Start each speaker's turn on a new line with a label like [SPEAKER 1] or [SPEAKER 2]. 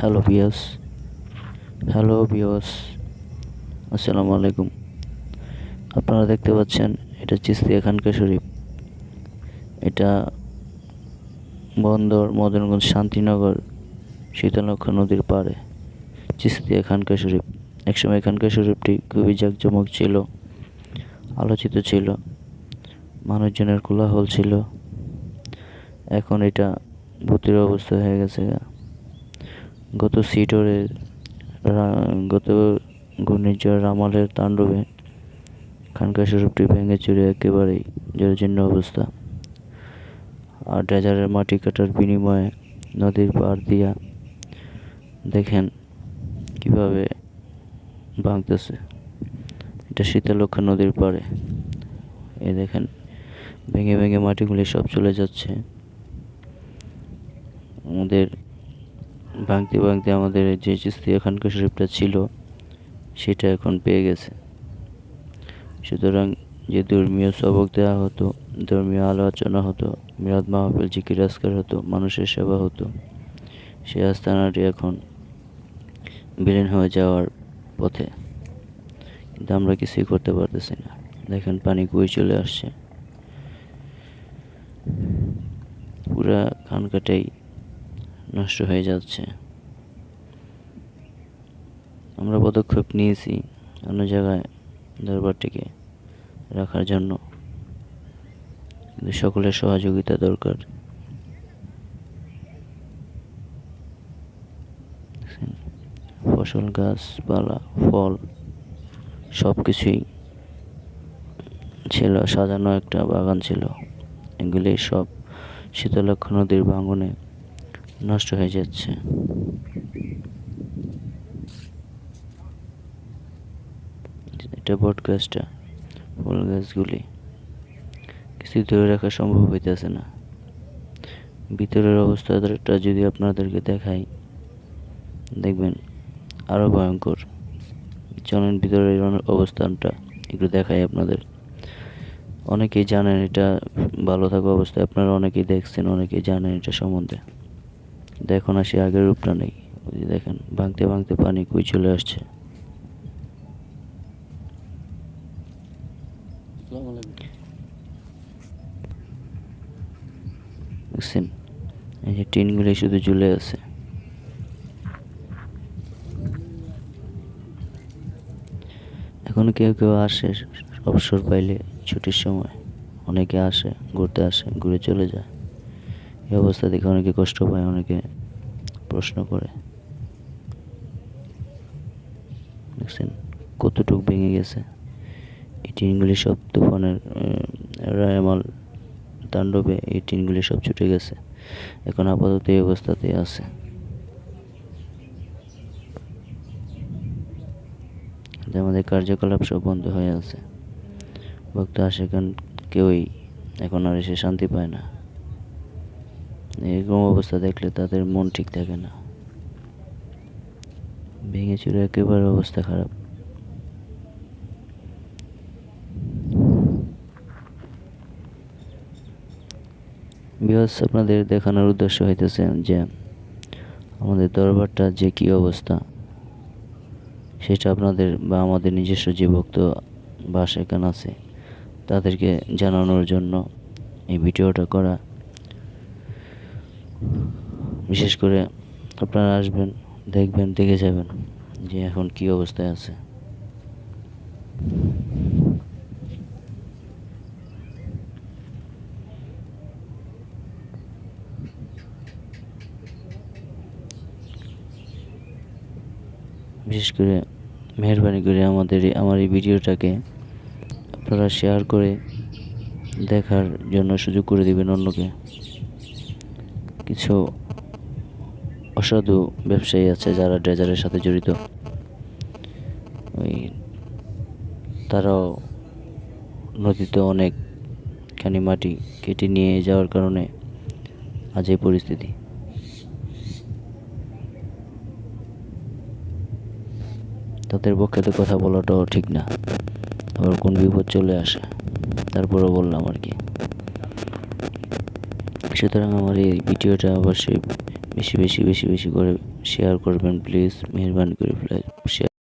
[SPEAKER 1] Hello বিয়স hello বিয়স আসসালামু আলাইকুম আপনারা দেখতে পাচ্ছেন, এটা চিস্তিয়া খানকা শরীফ এটা বন্দর মদনগঞ্জ শান্তিনগর শীতলক্ষা নদীর পাড়ে। চিস্তিয়া খানকা শরীফ একসময় খানকা শরীফটি খুবই জাঁকজমক ছিল, আলোচিত ছিল, মানুষজনের কোলাহল ছিল। এখন এটা ভূতের অবস্থা হয়ে গেছে গত সিটরের গত ঘূর্ণিঝড় রামালের তাণ্ডবে খানকা শরীফটি ভেঙে চুরে একেবারেই জরাজীর্ণ অবস্থা। আর ড্রেজারের মাটি কাটার বিনিময়ে নদীর পাড় দিয়া দেখেন কীভাবে ভাঙতেছে। এটা শীতলক্ষা নদীর পাড়ে। এ দেখেন, ভেঙে ভেঙে মাটিগুলি সব চলে যাচ্ছে। আমাদের ভাঙতে ভাঙতে আমাদের যে চিস্তি এখানকার শরীফটা ছিল, সেটা এখন পেয়ে গেছে। সুতরাং যে ধর্মীয় সবক দেওয়া হতো, ধর্মীয় আলোচনা হতো মিরাদ মাহফিল, জিকির, আজকার হতো, মানুষের সেবা হতো সেই আস্থানাটি এখন বিলীন হয়ে যাওয়ার পথে। কিন্তু আমরা কিছুই করতে পারতেছি না। দেখেন পানি কুই চলে আসছে। পুরা খানকাটাই নষ্ট হয়ে যাচ্ছে। আমরা পদক্ষেপ নিয়েছি অন্য জায়গায় দরবারটিকে রাখার জন্য। সকলের সহযোগিতা দরকার। ফসল গাছপালা ফল সব কিছুই ছিল, সাজানো একটা বাগান ছিল। এগুলি সব শীতলক্ষ নদীর ভাঙনে নষ্ট হয়ে যাচ্ছে। এটা বট গাছটা, ফুল গাছগুলি। কিছু ধরে রাখা সম্ভব হইতেছে না। ভিতরের অবস্থাটা যদি আপনাদেরকে দেখাই, দেখবেন আরও ভয়ঙ্কর। চলেন ভিতরের অবস্থানটা, একটু দেখাই আপনাদের। অনেকেই জানেন এটা ভালো থাকা অবস্থায়, আপনারা অনেকেই দেখছেন, অনেকেই জানেন এটা সম্বন্ধে। দেখুন আসি আগের রূপটা নেই। ওই যে দেখেন ভাঙতে ভাঙতে পানি কুই চলে আসছে। দেখছেন? এই যে টিনগুলি শুধু ঝুলে আছে। এখন কেউ কেউ আসে অবসর পাইলে ছুটির সময়। অনেকে আসে ঘুরতে আসে ঘুরে চলে যায়। এই অবস্থা দেখে অনেকে কষ্ট পায়, অনেকে প্রশ্ন করে। দেখছেন কতটুক ভেঙে গেছে। এই টিনগুলি সব তুফানের রায়মাল তাণ্ডবে এই টিনগুলি সব ছুটে গেছে। এখন আপাতত এই অবস্থাতেই আছে। আমাদের কার্যকলাপ সব বন্ধ হয়ে আছে। ভক্ত আসে কেউই, এখন আর এসে শান্তি পায় না। এরকম অবস্থা দেখলে তাদের মন ঠিক থাকে না। ভেঙে চুরে একেবারে অবস্থা খারাপ। বিহাস আপনাদের দেখানোর উদ্দেশ্য হইতেছে যে, আমাদের দরবারটা যে কি অবস্থা, সেটা আপনাদের বা আমাদের নিজস্ব যে ভক্ত বা সেখানে আছে, তাদেরকে জানানোর জন্য এই ভিডিওটা করা বিশেষ করে আপনারা আসবেন, দেখবেন, দেখে যাবেন যে এখন কি অবস্থায় আছে। বিশেষ করে মেহরবানি করে আমাদের, আমার এই ভিডিওটাকে আপনারা শেয়ার করে দেখার জন্য সুযোগ করে দিবেন অন্যকে। কিছু অসাধু ব্যবসায়ী আছে যারা ড্রেজারের সাথে জড়িত। ওই তারাও নদীতে অনেকখানি মাটি কেটে নিয়ে যাওয়ার কারণে আজ এই পরিস্থিতি। তাদের পক্ষে তো কথা বলাটাও ঠিক না। আবার কোন বিপদ চলে আসে, তারপরেও বললাম আর কি। সুতরাং আমার এই ভিডিওটা অবশ্যই বেশি বেশি বেশি বেশি করে শেয়ার করবেন প্লিজ মেহরবানি করে শেয়ার